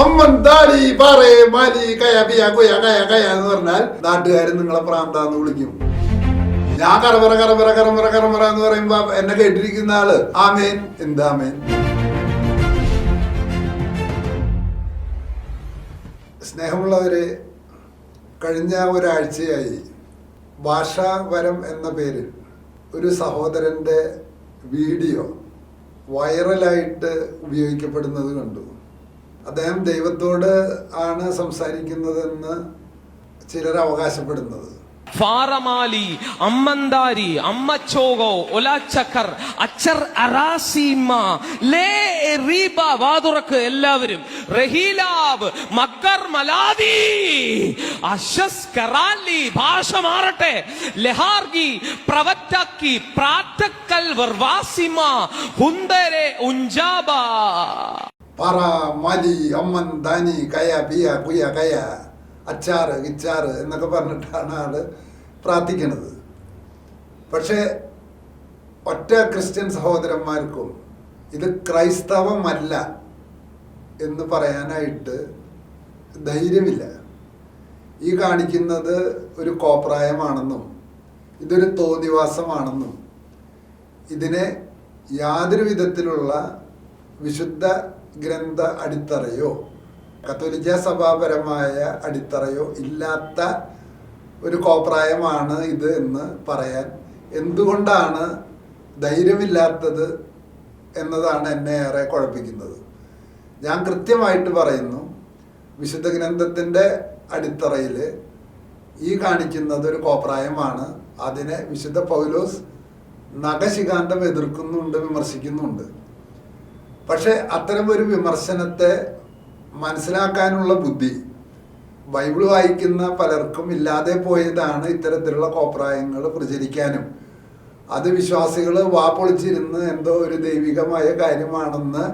അമ്മൻ ദാടി പാറേ മാലി കയ പിയ കുയ കയ കയ എന്ന് പറഞ്ഞാൽ നാട്ടുകാർ നിങ്ങളെ പ്രാന്താന്ന് വിളിക്കും. ഞാൻ കറമറ കറമറ കറമറ കറമറ എന്ന് പറയുമ്പോ എന്നെ കേട്ടിരിക്കുന്ന ആൾ ആമേൻ എന്താമേൻ സ്നേഹമുള്ളവരെ കഴിഞ്ഞ ഒരാഴ്ചയായി ഭാഷാവരം എന്ന പേരിൽ ഒരു സഹോദരന്റെ വീഡിയോ വൈറലായിട്ട് ഉപയോഗിക്കപ്പെടുന്നത് കണ്ടു. അദ്ദേഹം ദൈവത്തോട് ആണ് സംസാരിക്കുന്നതെന്ന് ചിലർ അവകാശപ്പെടുന്നത്. ഫാറമാലി അമ്മന്താരി അമ്മച്ചോകോ ഒലാച്ചക്കർ അച്ചർ അറാസീമ ലേ റീബ വാതുറക്ക് എല്ലാവരും. റഹീലാബ് മക്കർ മലാദി അഷസ് കറാലി ഭാഷ മാറട്ടെ. ലഹാർഗി പ്രവറ്റാക്കി പ്രാറ്റക്കൽ വർവാസിമ ഹുന്തരെ ഉഞ്ചാബ. പറ മലി അമ്മൻ ദാനി കയ പിയ കുയ കയ അച്ചാറ് കിച്ചാറ് എന്നൊക്കെ പറഞ്ഞിട്ടാണ് ആൾ പ്രാർത്ഥിക്കുന്നത്. പക്ഷേ ഒറ്റ ക്രിസ്ത്യൻ സഹോദരന്മാർക്കും ഇത് ക്രൈസ്തവമല്ല എന്ന് പറയാനായിട്ട് ധൈര്യമില്ല. ഈ കാണിക്കുന്നത് ഒരു കോപ്രായമാണെന്നും ഇതൊരു തോന്നിവാസമാണെന്നും ഇതിനെ യാതൊരു വിധത്തിലുള്ള വിശുദ്ധ ഗ്രന്ഥ അടിത്തറയോ കത്തോലിക്ക സഭാപരമായ അടിത്തറയോ ഇല്ലാത്ത ഒരു കോപ്രായമാണ് ഇത് എന്ന് പറയാൻ എന്തുകൊണ്ടാണ് ധൈര്യമില്ലാത്തത് എന്നതാണ് എന്നെ ഏറെ കുഴപ്പിക്കുന്നത്. ഞാൻ കൃത്യമായിട്ട് പറയുന്നു വിശുദ്ധ ഗ്രന്ഥത്തിന്റെ അടിത്തറയിൽ ഈ കാണിക്കുന്നത് ഒരു കോപ്രായമാണ്. അതിനെ വിശുദ്ധ പൗലോസ് നഖശികാന്തം എതിർക്കുന്നുണ്ട് വിമർശിക്കുന്നുണ്ട്. പക്ഷെ അത്തരം ഒരു വിമർശനത്തെ മനസ്സിലാക്കാനുള്ള ബുദ്ധി ബൈബിൾ വായിക്കുന്ന പലർക്കും ഇല്ലാതെ പോയതാണ് ഇത്തരത്തിലുള്ള കോപ്രായങ്ങൾ പ്രചരിക്കാനും. അത് വിശ്വാസികൾ വാപ്പൊളിച്ചിരുന്ന് എന്തോ ഒരു ദൈവികമായ കാര്യമാണെന്ന്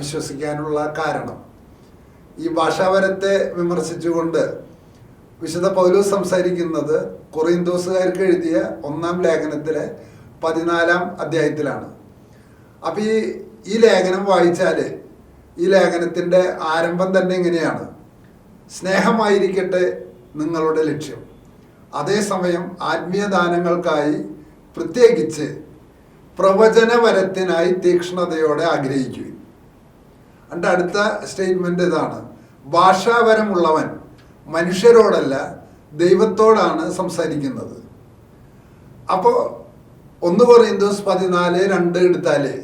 വിശ്വസിക്കാനുള്ള കാരണം. ഈ ഭാഷാപരത്തെ വിമർശിച്ചുകൊണ്ട് വിശുദ്ധ പൗലോസ് സംസാരിക്കുന്നത് കൊറിന്തോസുകാർക്ക് എഴുതിയ ഒന്നാം ലേഖനത്തിലെ പതിനാലാം അധ്യായത്തിലാണ്. അപ്പോൾ ഈ ഈ ലേഖനം വായിച്ചാൽ ഈ ലേഖനത്തിന്റെ ആരംഭം തന്നെ ഇങ്ങനെയാണ്. സ്നേഹമായിരിക്കട്ടെ നിങ്ങളുടെ ലക്ഷ്യം. അതേസമയം ആത്മീയദാനങ്ങൾക്കായി പ്രത്യേകിച്ച് പ്രവചനവരത്തിനായി തീക്ഷ്ണതയോടെ ആഗ്രഹിക്കുക എന്റെ അടുത്ത സ്റ്റേറ്റ്മെന്റ് ഇതാണ്. ഭാഷാപരമുള്ളവൻ മനുഷ്യരോടല്ല ദൈവത്തോടാണ് സംസാരിക്കുന്നത്. അപ്പോൾ ഒന്ന് കൊറിന്തോസ് പതിനാല് രണ്ട് എടുത്താൽ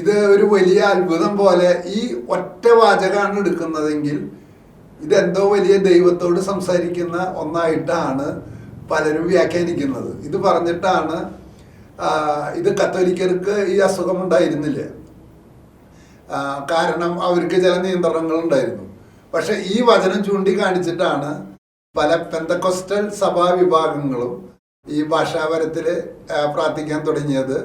ഇത് ഒരു വലിയ അത്ഭുതം പോലെ ഈ ഒറ്റ വാചകമാണ് എടുക്കുന്നതെങ്കിൽ ഇതെന്തോ വലിയ ദൈവത്തോട് സംസാരിക്കുന്ന ഒന്നായിട്ടാണ് പലരും വ്യാഖ്യാനിക്കുന്നത്. ഇത് പറഞ്ഞിട്ടാണ് ഇത് കത്തോലിക്കർക്ക് ഈ അസുഖം ഉണ്ടായിരുന്നില്ല. കാരണം അവർക്ക് ചില നിയന്ത്രണങ്ങൾ ഉണ്ടായിരുന്നു. പക്ഷെ ഈ വചനം ചൂണ്ടിക്കാണിച്ചിട്ടാണ് പല പെന്തക്കൊസ്റ്റൽ സഭാ വിഭാഗങ്ങളും ഈ ഭാഷാപരത്തിൽ പ്രാർത്ഥിക്കാൻ തുടങ്ങിയത്.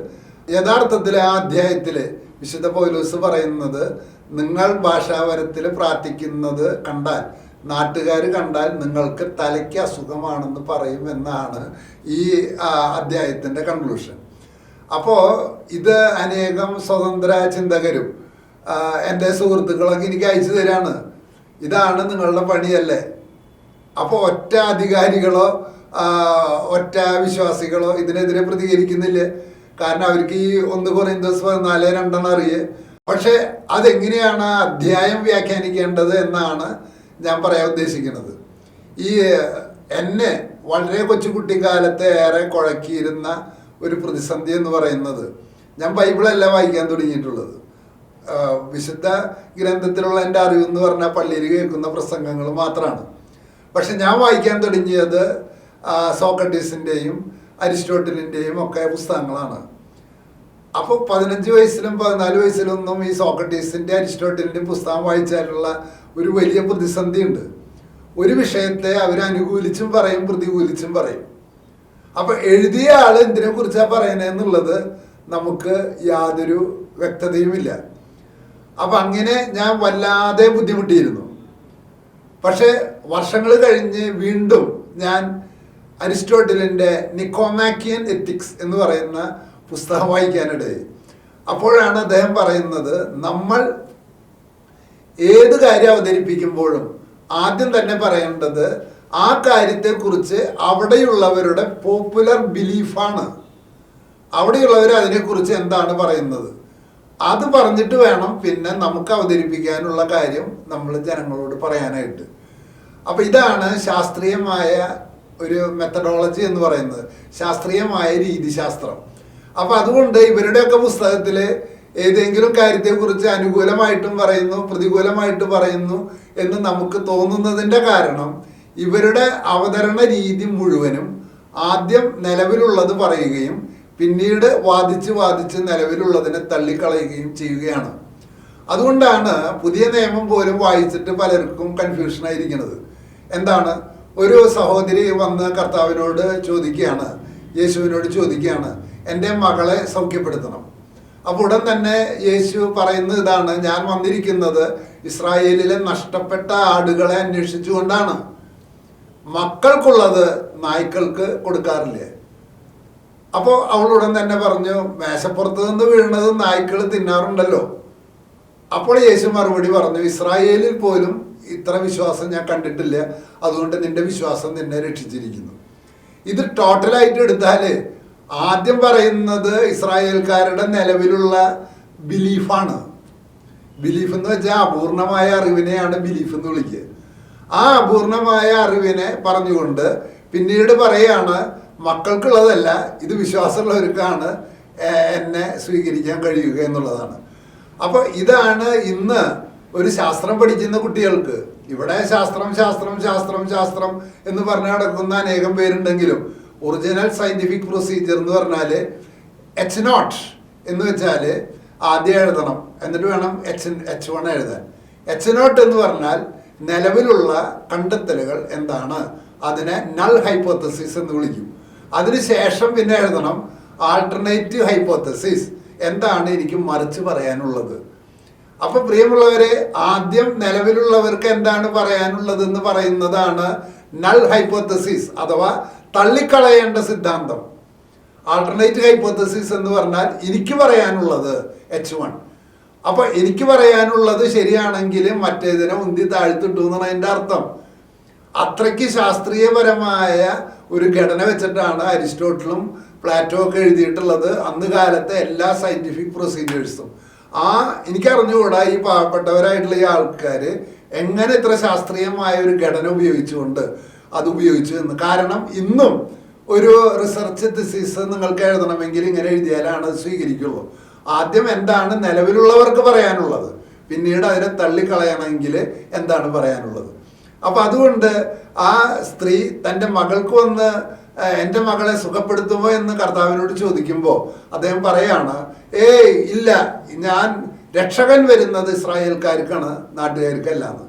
യഥാർത്ഥത്തിൽ ആ അധ്യായത്തിൽ വിശുദ്ധ പൗലോസ് പറയുന്നത് നിങ്ങൾ ഭാഷാപരത്തിൽ പ്രാർത്ഥിക്കുന്നത് കണ്ടാൽ നാട്ടുകാർ കണ്ടാൽ നിങ്ങൾക്ക് തലയ്ക്ക് അസുഖമാണെന്ന് പറയുമെന്നാണ് ഈ ആ, അധ്യായത്തിന്റെ കൺക്ലൂഷൻ അപ്പോൾ ഇത് അനേകം സ്വതന്ത്ര ചിന്തകരും എന്റെ സുഹൃത്തുക്കളൊക്കെ എനിക്ക് അയച്ചു തരാണ്. ഇതാണ് നിങ്ങളുടെ പണിയല്ലേ? അപ്പോൾ ഒറ്റ അധികാരികളോ ഒറ്റ വിശ്വാസികളോ ഇതിനെതിരെ പ്രതികരിക്കുന്നില്ല? കാരണം അവർക്ക് ഈ ഒന്ന് കൊറിന്തോസ് പതിനാല് രണ്ടെണ്ണം അറിയേ. പക്ഷെ അതെങ്ങനെയാണ് അധ്യായം വ്യാഖ്യാനിക്കേണ്ടത് എന്നാണ് ഞാൻ പറയാൻ ഉദ്ദേശിക്കുന്നത്. ഈ എന്നെ വളരെ കൊച്ചുകുട്ടിക്കാലത്തെ ഏറെ കുഴക്കിയിരുന്ന ഒരു പ്രതിസന്ധി എന്ന് പറയുന്നത് ഞാൻ ബൈബിളല്ല വായിക്കാൻ തുടങ്ങിയിട്ടുള്ളത്. വിശുദ്ധ ഗ്രന്ഥത്തിലുള്ള എന്റെ അറിവെന്ന് പറഞ്ഞാൽ പള്ളിയിൽ കേൾക്കുന്ന പ്രസംഗങ്ങൾ മാത്രമാണ്. പക്ഷെ ഞാൻ വായിക്കാൻ തുടങ്ങിയത് സോക്രട്ടീസിന്റെയും അരിസ്റ്റോട്ടലിന്റെയും ഒക്കെ പുസ്തകങ്ങളാണ്. അപ്പോൾ പതിനഞ്ച് വയസ്സിലും പതിനാല് വയസ്സിലൊന്നും ഈ സോക്രട്ടീസിന്റെ അരിസ്റ്റോട്ടലിന്റെ പുസ്തകം വായിച്ചാലുള്ള ഒരു വലിയ പ്രതിസന്ധിയുണ്ട്. ഒരു വിഷയത്തെ അവർ അനുകൂലിച്ചും പറയും പ്രതികൂലിച്ചും പറയും. അപ്പൊ എഴുതിയ ആൾ എന്തിനെ കുറിച്ചാ പറയുന്നതെന്നുള്ളത് നമുക്ക് യാതൊരു വ്യക്തതയുമില്ല. അപ്പൊ അങ്ങനെ ഞാൻ വല്ലാതെ ബുദ്ധിമുട്ടിയിരുന്നു. പക്ഷെ വർഷങ്ങൾ കഴിഞ്ഞ് വീണ്ടും ഞാൻ അരിസ്റ്റോട്ടലിന്റെ നിക്കോമാക്കിയൻ എത്തിക്സ് എന്ന് പറയുന്ന പുസ്തകം വായിക്കാനിടയായി അപ്പോഴാണ് അദ്ദേഹം പറയുന്നത് നമ്മൾ ഏത് കാര്യം അവതരിപ്പിക്കുമ്പോഴും ആദ്യം തന്നെ പറയേണ്ടത് ആ കാര്യത്തെക്കുറിച്ച് അവിടെയുള്ളവരുടെ പോപ്പുലർ ബിലീഫാണ്. അവിടെയുള്ളവർ അതിനെക്കുറിച്ച് എന്താണ് പറയുന്നത്? അത് പറഞ്ഞിട്ട് വേണം പിന്നെ നമുക്ക് അവതരിപ്പിക്കാനുള്ള കാര്യം നമ്മൾ ജനങ്ങളോട് പറയാനായിട്ട്. അപ്പോൾ ഇതാണ് ശാസ്ത്രീയമായ ഒരു മെത്തഡോളജി എന്ന് പറയുന്നത്. ശാസ്ത്രീയമായ രീതിശാസ്ത്രം. അപ്പൊ അതുകൊണ്ട് ഇവരുടെയൊക്കെ പുസ്തകത്തിൽ ഏതെങ്കിലും കാര്യത്തെക്കുറിച്ച് അനുകൂലമായിട്ടും പറയുന്നു പ്രതികൂലമായിട്ട് പറയുന്നു എന്ന് നമുക്ക് തോന്നുന്നതിന്റെ കാരണം ഇവരുടെ അവതരണ രീതി മുഴുവനും ആദ്യം നിലവിലുള്ളത് പറയുകയും പിന്നീട് വാദിച്ച് വാദിച്ച് നിലവിലുള്ളതിനെ തള്ളിക്കളയുകയും ചെയ്യുകയാണ്. അതുകൊണ്ടാണ് പുതിയ നിയമം പോലും വായിച്ചിട്ട് പലർക്കും കൺഫ്യൂഷൻ ആയിരിക്കുന്നത് എന്താണ്? ഒരു സഹോദരി വന്ന് കർത്താവിനോട് ചോദിക്കുകയാണ് യേശുവിനോട് ചോദിക്കുകയാണ് എന്റെ മകളെ സൗഖ്യപ്പെടുത്തണം. അപ്പോൾ ഉടൻ തന്നെ യേശു പറയുന്നത് ഇതാണ് ഞാൻ വന്നിരിക്കുന്നത് ഇസ്രായേലിലെ നഷ്ടപ്പെട്ട ആടുകളെ അന്വേഷിച്ചുകൊണ്ടാണ്. മക്കൾക്കുള്ളത് നായ്ക്കൾക്ക് കൊടുക്കാറില്ലേ? അപ്പോൾ അവൾ ഉടൻ തന്നെ പറഞ്ഞു മേശപ്പുറത്ത് നിന്ന് വീഴുന്നത് നായ്ക്കൾ തിന്നാറുണ്ടല്ലോ. അപ്പോൾ യേശു മറുപടി പറഞ്ഞു ഇസ്രായേലിൽ പോലും ഇത്ര വിശ്വാസം ഞാൻ കണ്ടിട്ടില്ല. അതുകൊണ്ട് നിന്റെ വിശ്വാസം നിന്നെ രക്ഷിച്ചിരിക്കുന്നു. ഇത് ടോട്ടലായിട്ട് എടുത്താൽ ആദ്യം പറയുന്നത് ഇസ്രായേൽക്കാരുടെ നിലവിലുള്ള ബിലീഫാണ്. ബിലീഫ് എന്ന് വെച്ചാൽ അപൂർണമായ അറിവിനെയാണ് ബിലീഫ് എന്ന് വിളിക്കുക. ആ അപൂർണമായ അറിവിനെ പറഞ്ഞുകൊണ്ട് പിന്നീട് പറയാണ് മക്കൾക്കുള്ളതല്ല ഇത് വിശ്വാസമുള്ളവർക്കാണ് എന്നെ സ്വീകരിക്കാൻ കഴിയുക എന്നുള്ളതാണ്. അപ്പോൾ ഇതാണ് ഇന്ന് ഒരു ശാസ്ത്രം പഠിക്കുന്ന കുട്ടികൾക്ക്. ഇവിടെ ശാസ്ത്രം ശാസ്ത്രം ശാസ്ത്രം ശാസ്ത്രം എന്ന് പറഞ്ഞു നടക്കുന്ന അനേകം പേരുണ്ടെങ്കിലും ഒറിജിനൽ സയന്റിഫിക് പ്രൊസീജിയർ എന്ന് പറഞ്ഞാൽ എച്ച് നോട്ട് എന്ന് വെച്ചാൽ ആദ്യം എഴുതണം. എന്നിട്ട് വേണം എച്ച് എച്ച് വൺ എഴുതാൻ. എച്ച് നോട്ട് എന്ന് പറഞ്ഞാൽ നിലവിലുള്ള കണ്ടെത്തലുകൾ എന്താണ്? അതിനെ നൾ ഹൈപ്പോത്തസിസ് എന്ന് വിളിക്കും. അതിനുശേഷം പിന്നെ എഴുതണം ആൾട്ടർനേറ്റീവ് ഹൈപ്പോത്തസിസ് എന്താണ് എനിക്ക് മറിച്ച് പറയാനുള്ളത്? അപ്പൊ പ്രിയമുള്ളവരെ ആദ്യം നിലവിലുള്ളവർക്ക് എന്താണ് പറയാനുള്ളത് എന്ന് പറയുന്നതാണ് നൾ ഹൈപ്പോത്തസിസ് അഥവാ തള്ളിക്കളയേണ്ട സിദ്ധാന്തം. ആൾട്ടർനേറ്റ് ഹൈപ്പോത്തസിസ് എന്ന് പറഞ്ഞാൽ എനിക്ക് പറയാനുള്ളത് എച്ച് വൺ അപ്പൊ എനിക്ക് പറയാനുള്ളത് ശരിയാണെങ്കിൽ മറ്റേതിനെ ഉന്തി താഴ്ത്തിട്ടു എന്നാണ് അതിന്റെ അർത്ഥം. അത്രയ്ക്ക് ശാസ്ത്രീയപരമായ ഒരു ഘടന വെച്ചിട്ടാണ് അരിസ്റ്റോട്ടിലും പ്ലാറ്റോ ഒക്കെ എഴുതിയിട്ടുള്ളത്. അന്ന് കാലത്തെ എല്ലാ സയന്റിഫിക് പ്രൊസീജിയേഴ്സും ആ എനിക്കറിഞ്ഞുകൂടാ ഈ പാവപ്പെട്ടവരായിട്ടുള്ള ഈ ആൾക്കാർ എങ്ങനെ ഇത്ര ശാസ്ത്രീയമായ ഒരു ഘടന ഉപയോഗിച്ചുകൊണ്ട് അത് ഉപയോഗിച്ചു എന്ന് കാരണം ഇന്നും ഒരു റിസർച്ച് തിസീസ് നിങ്ങൾക്ക് എഴുതണമെങ്കിൽ ഇങ്ങനെ എഴുതിയാലാണ് അത് സ്വീകരിക്കുള്ളൂ. ആദ്യം എന്താണ് നിലവിലുള്ളവർക്ക് പറയാനുള്ളത്. പിന്നീട് അതിനെ തള്ളിക്കളയണമെങ്കിൽ എന്താണ് പറയാനുള്ളത്. അപ്പം അതുകൊണ്ട് ആ സ്ത്രീ തന്റെ മകൾക്ക് വന്ന് എന്റെ മകളെ സുഖപ്പെടുത്തുമോ എന്ന് കർത്താവിനോട് ചോദിക്കുമ്പോൾ അദ്ദേഹം പറയാണ് ഏയ് ഇല്ല. ഞാൻ രക്ഷകൻ വരുന്നത് ഇസ്രായേൽക്കാർക്കാണ് നാട്ടുകാർക്കല്ലാന്ന്.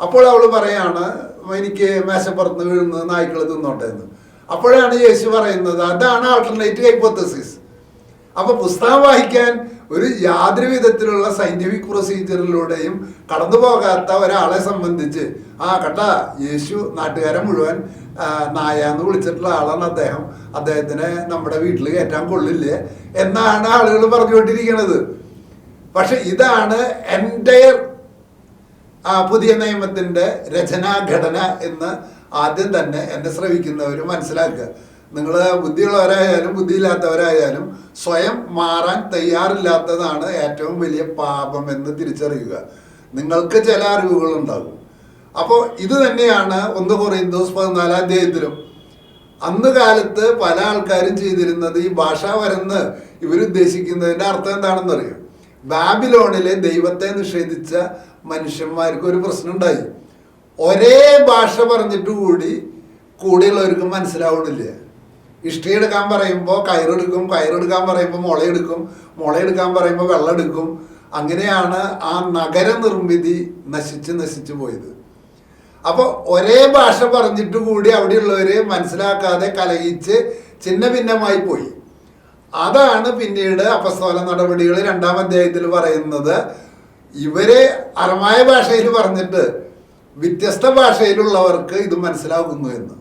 അപ്പോൾ അവൾ പറയാണ് എനിക്ക് മേശപ്പുറത്ത് വീഴുന്നത് നായ്ക്കൾ തിന്നോട്ടെ എന്ന് അപ്പോഴാണ് യേശു പറയുന്നത് അതാണ് ആൾട്ടർനേറ്റീവ് ഹൈപ്പോത്തസിസ് അപ്പൊ പുസ്തകം വായിക്കാൻ ഒരു യാതൊരു വിധത്തിലുള്ള സയന്റിഫിക് പ്രൊസീജിയറിലൂടെയും കടന്നു പോകാത്ത ഒരാളെ സംബന്ധിച്ച് ആ കട്ട യേശു നാട്ടുകാരൻ മുഴുവൻ ആ, നായ എന്ന് വിളിച്ചിട്ടുള്ള ആളാണ് അദ്ദേഹം. അദ്ദേഹത്തിനെ നമ്മുടെ വീട്ടിൽ കയറ്റാൻ കൊള്ളില്ലേ? എന്നാണ് ആളുകൾ പറഞ്ഞുകൊണ്ടിരിക്കുന്നത് പക്ഷെ ഇതാണ് എന്റയർ ആ പുതിയ നിയമത്തിന്റെ രചനാഘടന എന്ന് ആദ്യം തന്നെ എന്നെ ശ്രവിക്കുന്നവർ മനസ്സിലാക്കുക. നിങ്ങൾ ബുദ്ധിയുള്ളവരായാലും ബുദ്ധിയില്ലാത്തവരായാലും സ്വയം മാറാൻ തയ്യാറില്ലാത്തതാണ് ഏറ്റവും വലിയ പാപം എന്ന് തിരിച്ചറിയുക. നിങ്ങൾക്ക് ചില അറിവുകൾ ഉണ്ടാകും അപ്പോൾ ഇത് തന്നെയാണ് ഒന്ന് കൊറിയന്തോസ് പതിനാലാം അധ്യായത്തിലും അന്ന് കാലത്ത് പല ആൾക്കാരും ചെയ്തിരുന്നത് ഈ ഭാഷ വരന്ന് ഇവരുദ്ദേശിക്കുന്നതിന്റെ അർത്ഥം എന്താണെന്ന് അറിയാം ബാബിലോണിലെ ദൈവത്തെ നിഷേധിച്ച മനുഷ്യന്മാർക്ക് ഒരു പ്രശ്നം ഉണ്ടായി ഒരേ ഭാഷ പറഞ്ഞിട്ട് കൂടി കൂടെയുള്ളവർക്ക് മനസ്സിലാവണില്ല. ഇഷ്ടി എടുക്കാൻ പറയുമ്പോൾ കയറെടുക്കും കയറെടുക്കാൻ പറയുമ്പോൾ മുളയെടുക്കും മുളയെടുക്കാൻ പറയുമ്പോൾ വെള്ളം എടുക്കും അങ്ങനെയാണ് ആ നഗര നിർമ്മിതി നശിച്ച് നശിച്ചു പോയത്. അപ്പോൾ ഒരേ ഭാഷ പറഞ്ഞിട്ട് കൂടി അവിടെയുള്ളവര് മനസ്സിലാക്കാതെ കലഹിച്ച് ചിന്ന ഭിന്നമായി പോയി. അതാണ് പിന്നീട് അപസ്തോല നടപടികൾ രണ്ടാം അധ്യായത്തിൽ പറയുന്നത്. ഇവരെ അറമായ ഭാഷയിൽ പറഞ്ഞിട്ട് വ്യത്യസ്ത ഭാഷയിലുള്ളവർക്ക് ഇത് മനസ്സിലാകുന്നു എന്ന്.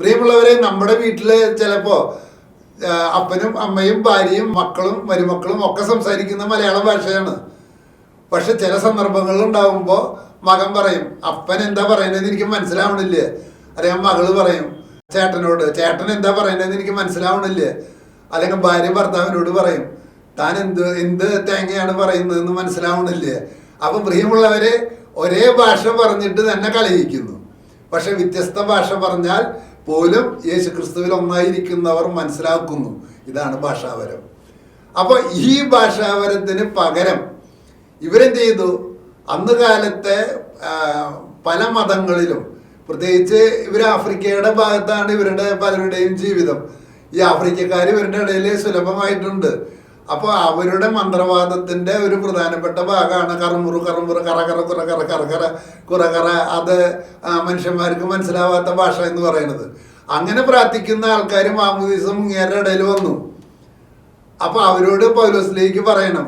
പ്രിയമുള്ളവരെ നമ്മുടെ വീട്ടിൽ ചിലപ്പോ അപ്പനും അമ്മയും ഭാര്യയും മക്കളും മരുമക്കളും ഒക്കെ സംസാരിക്കുന്ന മലയാള ഭാഷയാണ്. പക്ഷെ ചില സന്ദർഭങ്ങളിൽ ഉണ്ടാകുമ്പോൾ മകൻ പറയും അപ്പൻ എന്താ പറയുന്നതെന്ന് എനിക്ക് മനസ്സിലാവണില്ലേ? അറിയാം മകൾ പറയും ചേട്ടനോട് ചേട്ടൻ എന്താ പറയുന്നതെന്ന് എനിക്ക് മനസ്സിലാവണില്ലേ? അല്ലെങ്കിൽ ഭാര്യ ഭർത്താവിനോട് പറയും താൻ എന്ത് എന്ത് തേങ്ങയാണ് പറയുന്നതെന്ന് മനസ്സിലാവണില്ലേ? അപ്പൊ പ്രിയമുള്ളവരെ ഒരേ ഭാഷ പറഞ്ഞിട്ട് തന്നെ കളയിക്കുന്നു. പക്ഷെ വ്യത്യസ്ത ഭാഷ പറഞ്ഞാൽ പോലും യേശു ക്രിസ്തുവിൽ ഒന്നായിരിക്കുന്നവർ മനസ്സിലാക്കുന്നു. ഇതാണ് ഭാഷാവരം. അപ്പോൾ ഈ ഭാഷാവരത്തിന് പകരം ഇവരെന്ത് ചെയ്തു? അന്ന് കാലത്തെ പല മതങ്ങളിലും പ്രത്യേകിച്ച് ഇവർ ആഫ്രിക്കയുടെ ഭാഗത്താണ് ഇവരുടെ പലരുടെയും ജീവിതം. ഈ ആഫ്രിക്കക്കാർ ഇവരുടെ ഇടയിൽ സുലഭമായിട്ടുണ്ട്. അപ്പോൾ അവരുടെ മന്ത്രവാദത്തിന്റെ ഒരു പ്രധാനപ്പെട്ട ഭാഗമാണ് കറുമുറു കറുമുറു കറ കറ കുറ കറ കറ കറ കുറ കറ അത് മനുഷ്യന്മാർക്ക് മനസ്സിലാവാത്ത ഭാഷ എന്ന് പറയുന്നത്. അങ്ങനെ പ്രാർത്ഥിക്കുന്ന ആൾക്കാർ മാമുദീസും ഇങ്ങേരുടെ ഇടയിൽ വന്നു. അപ്പോൾ അവരോട് പൗലോസിലേക്ക് പറയണം.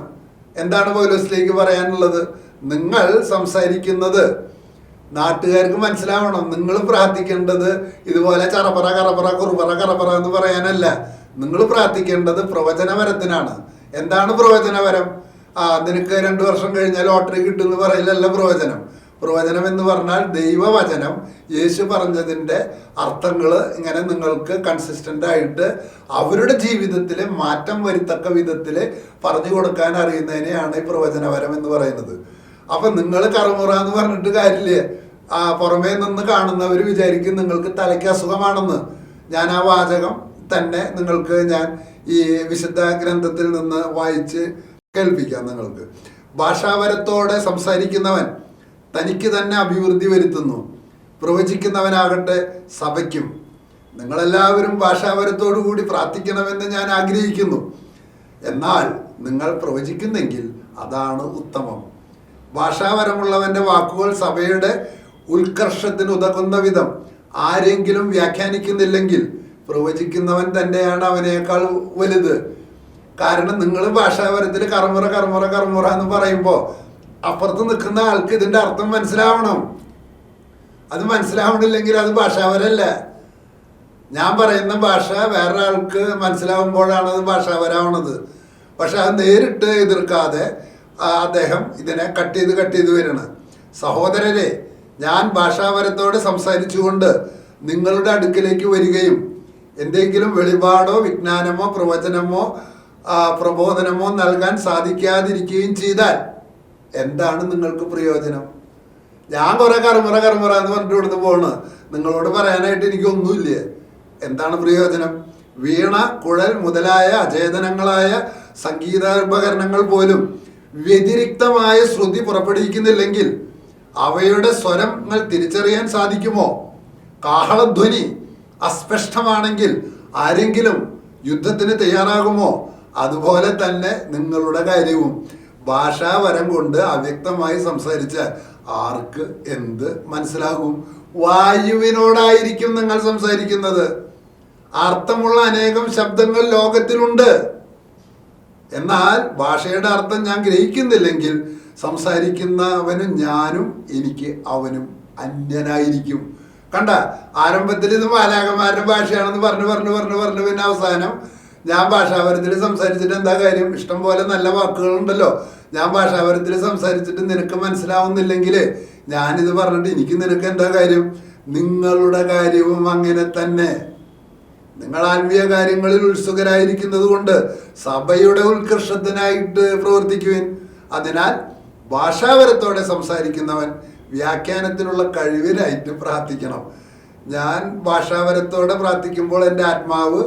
എന്താണ് പൗലോസിലേക്ക് പറയാനുള്ളത്? നിങ്ങൾ സംസാരിക്കുന്നത് നാട്ടുകാർക്ക് മനസ്സിലാവണം. നിങ്ങൾ പ്രാർത്ഥിക്കേണ്ടത് ഇതുപോലെ ചറപറ കറപറ കുറുപറ കറപറ എന്ന് പറയാനല്ല. നിങ്ങൾ പ്രാർത്ഥിക്കേണ്ടത് പ്രവചനപരത്തിനാണ്. എന്താണ് പ്രവചനപരം? ആ നിനക്ക് രണ്ടു വർഷം കഴിഞ്ഞാൽ ലോട്ടറി കിട്ടുമെന്ന് പറയില്ലല്ല പ്രവചനം. പ്രവചനം എന്ന് പറഞ്ഞാൽ ദൈവവചനം. യേശു പറഞ്ഞതിന്റെ അർത്ഥങ്ങൾ ഇങ്ങനെ നിങ്ങൾക്ക് കൺസിസ്റ്റന്റ് ആയിട്ട് അവരുടെ ജീവിതത്തിൽ മാറ്റം വരുത്തക്ക വിധത്തിൽ പറഞ്ഞു കൊടുക്കാൻ അറിയുന്നതിനെയാണ് ഈ പ്രവചനപരം എന്ന് പറയുന്നത്. അപ്പൊ നിങ്ങൾ കറുമുറ എന്ന് പറഞ്ഞിട്ട് കാര്യമില്ലേ? ആ പുറമേ നിന്ന് കാണുന്നവർ വിചാരിക്കും നിങ്ങൾക്ക് തലയ്ക്ക് അസുഖമാണെന്ന്. ഞാൻ ആ വാചകം തന്നെ നിങ്ങൾക്ക് ഞാൻ ഈ വിശുദ്ധ ഗ്രന്ഥത്തിൽ നിന്ന് വായിച്ച് കേൾപ്പിക്കാം നിങ്ങൾക്ക്. ഭാഷാപരത്തോടെ സംസാരിക്കുന്നവൻ തനിക്ക് തന്നെ അഭിവൃദ്ധി വരുത്തുന്നു. പ്രവചിക്കുന്നവനാകട്ടെ സഭയ്ക്കും. നിങ്ങളെല്ലാവരും ഭാഷാപരത്തോടു കൂടി പ്രാർത്ഥിക്കണമെന്ന് ഞാൻ ആഗ്രഹിക്കുന്നു. എന്നാൽ നിങ്ങൾ പ്രവചിക്കുന്നെങ്കിൽ അതാണ് ഉത്തമം. ഭാഷാവരമുള്ളവന്റെ വാക്കുകൾ സഭയുടെ ഉത്കർഷത്തിന് ഉതകുന്ന വിധം. ആരെങ്കിലും വ്യാഖ്യാനിക്കുന്നില്ലെങ്കിൽ പ്രവചിക്കുന്നവൻ തന്നെയാണ് അവനേക്കാൾ വലുത്. കാരണം നിങ്ങൾ ഭാഷാപരത്തിൽ കർമുറ കർമുറ കർമുറ എന്ന് പറയുമ്പോൾ അപ്പുറത്ത് നിൽക്കുന്ന ആൾക്ക് ഇതിന്റെ അർത്ഥം മനസ്സിലാവണം. അത് മനസ്സിലാവണില്ലെങ്കിൽ അത് ഭാഷാപരല്ല ഞാൻ പറയുന്ന ഭാഷ വേറെ ആൾക്ക് മനസ്സിലാവുമ്പോഴാണ് അത് ഭാഷാപരമാവണത്. പക്ഷെ അത് നേരിട്ട് എതിർക്കാതെ അദ്ദേഹം ഇതിനെ കട്ട് ചെയ്ത് കട്ട് ചെയ്ത് വരണം സഹോദരരെ ഞാൻ ഭാഷാപരത്തോട് സംസാരിച്ചുകൊണ്ട് നിങ്ങളുടെ അടുക്കിലേക്ക് വരികയും എന്തെങ്കിലും വെളിപാടോ വിജ്ഞാനമോ പ്രവചനമോ പ്രബോധനമോ നൽകാൻ സാധിക്കാതിരിക്കുകയും ചെയ്താൽ എന്താണ് നിങ്ങൾക്ക് പ്രയോജനം? ഞാൻ കുറെ കർമ്മറ കർമ്മറ എന്ന് പറഞ്ഞിട്ട് ഇവിടുന്ന് പോണ്. നിങ്ങളോട് പറയാനായിട്ട് എനിക്കൊന്നുമില്ല എന്താണ് പ്രയോജനം? വീണ കുഴൽ മുതലായ അചേതനങ്ങളായ സംഗീതോപകരണങ്ങൾ പോലും വ്യതിരിക്തമായ ശ്രുതി പുറപ്പെടുവിക്കുന്നില്ലെങ്കിൽ അവയുടെ സ്വരങ്ങൾ തിരിച്ചറിയാൻ സാധിക്കുമോ? കാഹളധ്വനി അസ്പഷ്ടമാണെങ്കിൽ ആരെങ്കിലും യുദ്ധത്തിന് തയ്യാറാകുമോ? അതുപോലെ തന്നെ നിങ്ങളുടെ കാര്യവും. ഭാഷാവരം കൊണ്ട് അവ്യക്തമായി സംസാരിച്ച് ആർക്ക് എന്ത് മനസ്സിലാകും? വായുവിനോടായിരിക്കും നിങ്ങൾ സംസാരിക്കുന്നത്. അർത്ഥമുള്ള അനേകം ശബ്ദങ്ങൾ ലോകത്തിലുണ്ട്. എന്നാൽ ഭാഷയുടെ അർത്ഥം ഞാൻ ഗ്രഹിക്കുന്നില്ലെങ്കിൽ സംസാരിക്കുന്നവനും ഞാനും എനിക്ക് അവനും അന്യനായിരിക്കും. കണ്ട ആരംഭത്തിൽ ഇത് മാലാകന്മാരുടെ ഭാഷയാണെന്ന് പറഞ്ഞു പറഞ്ഞു പറഞ്ഞു പറഞ്ഞു. പിന്നെ അവസാനം ഞാൻ ഭാഷാപരത്തിൽ സംസാരിച്ചിട്ട് എന്താ കാര്യം? ഇഷ്ടം പോലെ നല്ല വാക്കുകളുണ്ടല്ലോ. ഞാൻ ഭാഷാപരത്തിൽ സംസാരിച്ചിട്ട് നിനക്ക് മനസ്സിലാവുന്നില്ലെങ്കിൽ ഞാനിത് പറഞ്ഞിട്ട് എനിക്ക് നിനക്ക് എന്താ കാര്യം? നിങ്ങളുടെ കാര്യവും അങ്ങനെ തന്നെ. നിങ്ങൾ ആത്മീയ കാര്യങ്ങളിൽ ഉത്സുകരായിരിക്കുന്നത് കൊണ്ട് സഭയുടെ ഉത്കർഷത്തിനായിട്ട് പ്രവർത്തിക്കുവിൻ. അതിനാൽ ഭാഷാപരത്തോടെ സംസാരിക്കുന്നവൻ വ്യാഖ്യാനത്തിനുള്ള കഴിവിനായിട്ട് പ്രാർത്ഥിക്കണം. ഞാൻ ഭാഷാപരത്തോടെ പ്രാർത്ഥിക്കുമ്പോൾ എന്റെ ആത്മാവ്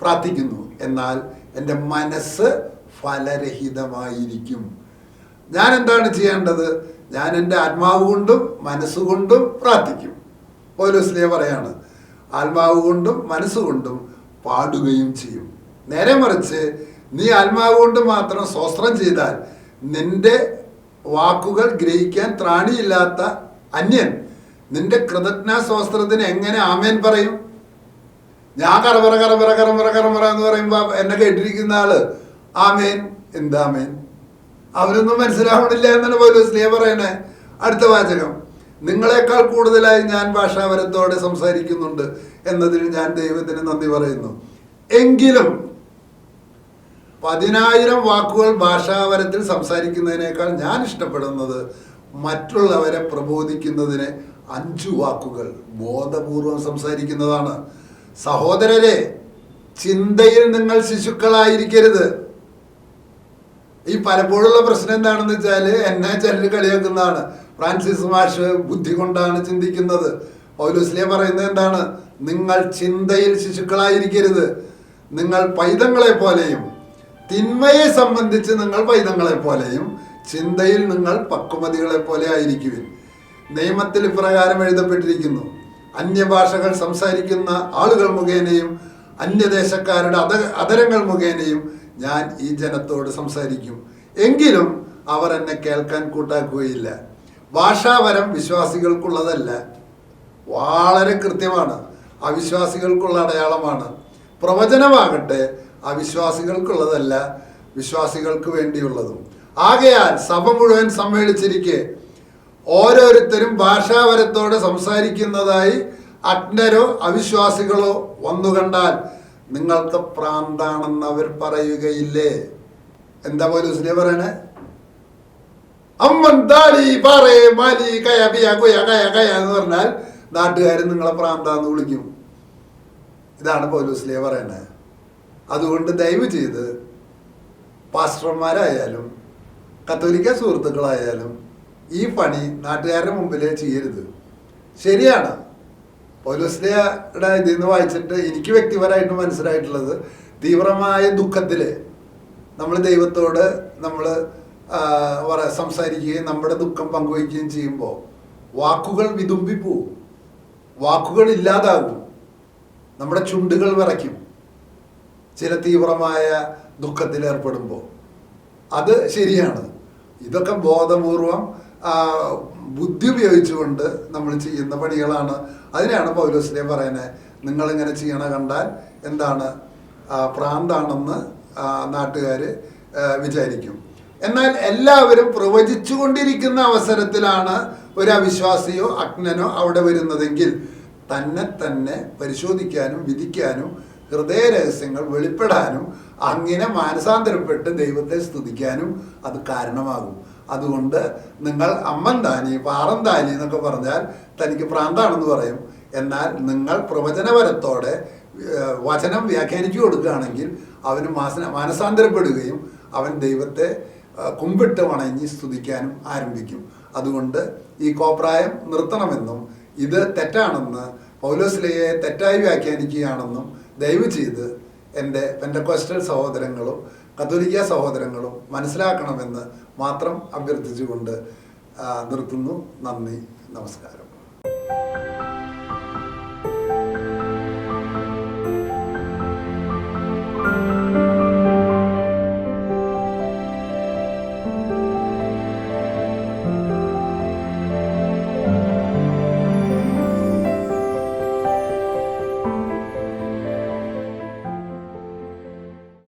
പ്രാർത്ഥിക്കുന്നു. എന്നാൽ എന്റെ മനസ്സ് ഫലരഹിതമായിരിക്കും. ഞാൻ എന്താണ് ചെയ്യേണ്ടത്? ഞാൻ എന്റെ ആത്മാവ് കൊണ്ടും മനസ്സുകൊണ്ടും പ്രാർത്ഥിക്കും. പൗലോസ്ലിയ പറയാണ് ആത്മാവ് കൊണ്ടും മനസ്സുകൊണ്ടും പാടുകയും ചെയ്യും. നേരെ മറിച്ച് നീ ആത്മാവ് കൊണ്ട് മാത്രം സ്വസ്ത്രം ചെയ്താൽ നിന്റെ വാക്കുകൾ ഗ്രഹിക്കാൻ ത്രാണിയില്ലാത്ത അന്യൻ നിന്റെ കൃതജ്ഞ സ്വസ്ത്രത്തിന് എങ്ങനെ ആമേൻ പറയും? ഞാൻ കറവറ കറവറ കറവറ കറവറ എന്ന് പറയുമ്പോ എന്നെ കേട്ടിരിക്കുന്ന ആൾ ആമേൻ എന്താമേൻ? അവരൊന്നും മനസ്സിലാവണില്ല എന്നാണ് പോലും സ്നേഹ പറയണേ. അടുത്ത വാചകം. നിങ്ങളെക്കാൾ കൂടുതലായി ഞാൻ ഭാഷാപരത്തോടെ സംസാരിക്കുന്നുണ്ട് എന്നതിൽ ഞാൻ ദൈവത്തിന് നന്ദി പറയുന്നു. എങ്കിലും പതിനായിരം വാക്കുകൾ ഭാഷാവരത്തിൽ സംസാരിക്കുന്നതിനേക്കാൾ ഞാൻ ഇഷ്ടപ്പെടുന്നത് മറ്റുള്ളവരെ പ്രബോധിക്കുന്നതിന് അഞ്ചു വാക്കുകൾ ബോധപൂർവം സംസാരിക്കുന്നതാണ്. സഹോദരരെ ചിന്തയിൽ നിങ്ങൾ ശിശുക്കളായിരിക്കരുത്. ഈ പലപ്പോഴുള്ള പ്രശ്നം എന്താണെന്ന് വെച്ചാൽ എന്നെ ചിലർ കളിയാക്കുന്നതാണ്. ഫ്രാൻസിസ് മാഷ് ബുദ്ധി കൊണ്ടാണ് ചിന്തിക്കുന്നത്. പൗലോസ്ലിയ പറയുന്നത് എന്താണ്? നിങ്ങൾ ചിന്തയിൽ ശിശുക്കളായിരിക്കരുത്. നിങ്ങൾ പൈതങ്ങളെ പോലെയും തിന്മയെ സംബന്ധിച്ച് നിങ്ങൾ പൈതങ്ങളെ പോലെയും ചിന്തയിൽ നിങ്ങൾ പക്വമതികളെ പോലെ ആയിരിക്കുവിൻ. നിയമത്തിൽ ഇപ്രകാരം എഴുതപ്പെട്ടിരിക്കുന്നു. അന്യഭാഷകൾ സംസാരിക്കുന്ന ആളുകൾ മുഖേനയും അന്യദേശക്കാരുടെ അത അതരങ്ങൾ മുഖേനയും ഞാൻ ഈ ജനത്തോട് സംസാരിക്കും. എങ്കിലും അവർ എന്നെ കേൾക്കാൻ കൂട്ടാക്കുകയില്ല. ഭാഷാവരം വിശ്വാസികൾക്കുള്ളതല്ല. വളരെ കൃത്യമാണ്. അവിശ്വാസികൾക്കുള്ള അടയാളമാണ്. പ്രവചനമാകട്ടെ അവിശ്വാസികൾക്കുള്ളതല്ല വിശ്വാസികൾക്ക് വേണ്ടിയുള്ളതും. ആകയാൽ സഭ മുഴുവൻ സമ്മേളിച്ചിരിക്കെ. ഓരോരുത്തരും ഭാഷാവരത്തോടെ സംസാരിക്കുന്നതായി അജ്ഞരോ അവിശ്വാസികളോ വന്നു കണ്ടാൽ നിങ്ങൾക്ക് പ്രാന്താണെന്ന് അവർ പറയുകയില്ലേ? എന്താ പോലീസിനെ പറയണേ? അമ്മൻ താടി പാറേ മാലി കയ പിയ കുയ കയ കയ എന്ന് പറഞ്ഞാൽ നാട്ടുകാർ നിങ്ങളെ പ്രാന്താന്ന് വിളിക്കും. ഇതാണ് പൗലൂസ്ലിയ പറയുന്നത് അതുകൊണ്ട് ദയവ് ചെയ്ത് പാസ്റ്റർമാരായാലും കത്തോലിക്ക സുഹൃത്തുക്കളായാലും ഈ പണി നാട്ടുകാരുടെ മുമ്പിൽ ചെയ്യരുത്. ശരിയാണ്. പൗലോസ്ലിയുടെ ഇതിൽ നിന്ന് വായിച്ചിട്ട് എനിക്ക് വ്യക്തിപരമായിട്ട് മനസ്സിലായിട്ടുള്ളത് തീവ്രമായ ദുഃഖത്തിൽ നമ്മൾ ദൈവത്തോട് നമ്മൾ സംസാരിക്കുകയും നമ്മുടെ ദുഃഖം പങ്കുവയ്ക്കുകയും ചെയ്യുമ്പോൾ വാക്കുകൾ വിതുമ്പിപ്പോവും. വാക്കുകൾ ഇല്ലാതാകും. നമ്മുടെ ചുണ്ടുകൾ വിറയ്ക്കും. ചില തീവ്രമായ ദുഃഖത്തിൽ ഏർപ്പെടുമ്പോൾ അത് ശരിയാണ്. ഇതൊക്കെ ബോധപൂർവം ബുദ്ധി ഉപയോഗിച്ചുകൊണ്ട് നമ്മൾ ചെയ്യുന്ന പണികളാണ്. അതിനാണ് പൗലോസിനെ പറയുന്നത് നിങ്ങളിങ്ങനെ ചെയ്യണ കണ്ടാൽ എന്താണ് പ്രാന്താണെന്ന് നാട്ടുകാർ വിചാരിക്കും. എന്നാൽ എല്ലാവരും പ്രവചിച്ചുകൊണ്ടിരിക്കുന്ന അവസരത്തിലാണ് ഒരു അവിശ്വാസിയോ അഗ്നനോ അവിടെ വരുന്നതെങ്കിൽ തന്നെ തന്നെ പരിശോധിക്കാനും വിധിക്കാനും ഹൃദയ രഹസ്യങ്ങൾ വെളിപ്പെടാനും അങ്ങനെ മാനസാന്തരപ്പെട്ട് ദൈവത്തെ സ്തുതിക്കാനും അത് കാരണമാകും. അതുകൊണ്ട് നിങ്ങൾ അമ്മൻ താനി പാറം താനി എന്നൊക്കെ പറഞ്ഞാൽ തനിക്ക് പ്രാന്താണെന്ന് പറയും. എന്നാൽ നിങ്ങൾ പ്രവചനപരത്തോടെ വചനം വ്യാഖ്യാനിച്ചു കൊടുക്കുകയാണെങ്കിൽ അവന് മാനസാന്തരപ്പെടുകയും അവൻ ദൈവത്തെ കുമ്പിട്ട് വണഞ്ഞ് സ്തുതിക്കാനും ആരംഭിക്കും. അതുകൊണ്ട് ഈ കോപ്രായം നിർത്തണമെന്നും ഇത് തെറ്റാണെന്ന് പൗലോസ്ലയെ തെറ്റായി വ്യാഖ്യാനിക്കുകയാണെന്നും ദയവ് ചെയ്ത് എന്റെ പെൻഡക്കോസ്റ്റൽ സഹോദരങ്ങളും കത്തോലിക്ക സഹോദരങ്ങളും മനസ്സിലാക്കണമെന്ന് മാത്രം അഭ്യർത്ഥിച്ചുകൊണ്ട് നിർത്തുന്നു. നന്ദി. നമസ്കാരം.